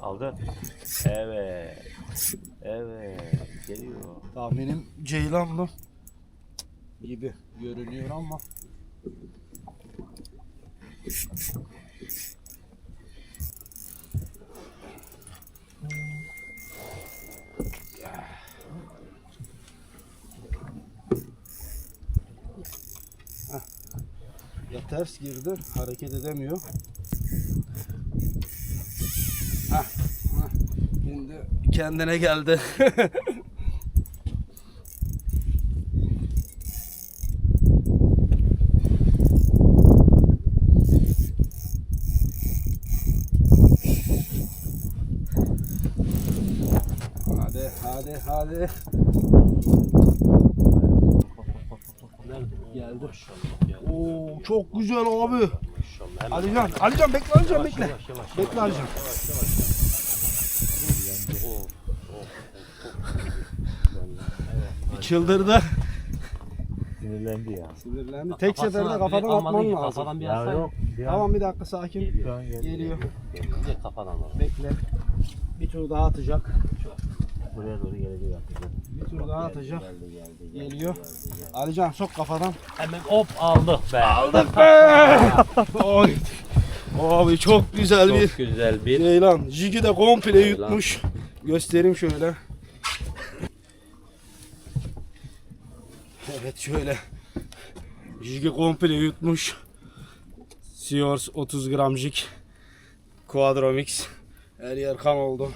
Aldı. Evet. Evet. Geliyor. Tahminim ceylan bu. Gibi görünüyor ama. Ya ters girdi, hareket edemiyor. Kendine geldi. Hadi hadi hadi. Geldi. Oo çok güzel abi. Alican, Alican bekle Alican bekle. Bekle Alican. Çıldırdı. Sinirlendi ya. Sinirlendi. Tek Kafasına seferde direkt kafadan atman lazım. Kafadan bir Ya atsaydın. yok. Bir an Tamam bir dakika sakin. şu an geldi. Geliyor. Direkt kafadan al. Bekle. Bir tur daha atacak. Buraya doğru gelecek artık. Bir tur daha atacak. Geldi geldi. geldi, Geliyor. geldi, geldi. Alican sok kafadan. Hemen hop aldık be. Aldık be. Oy. Abi çok güzel bir Çok güzel bir. Ceylan. Jigi de komple Ceylan. yutmuş. Göstereyim şöyle. Evet şöyle. Jigi komple yutmuş. Sears 30 gram jig. Quadro mix. Her yer kan oldu.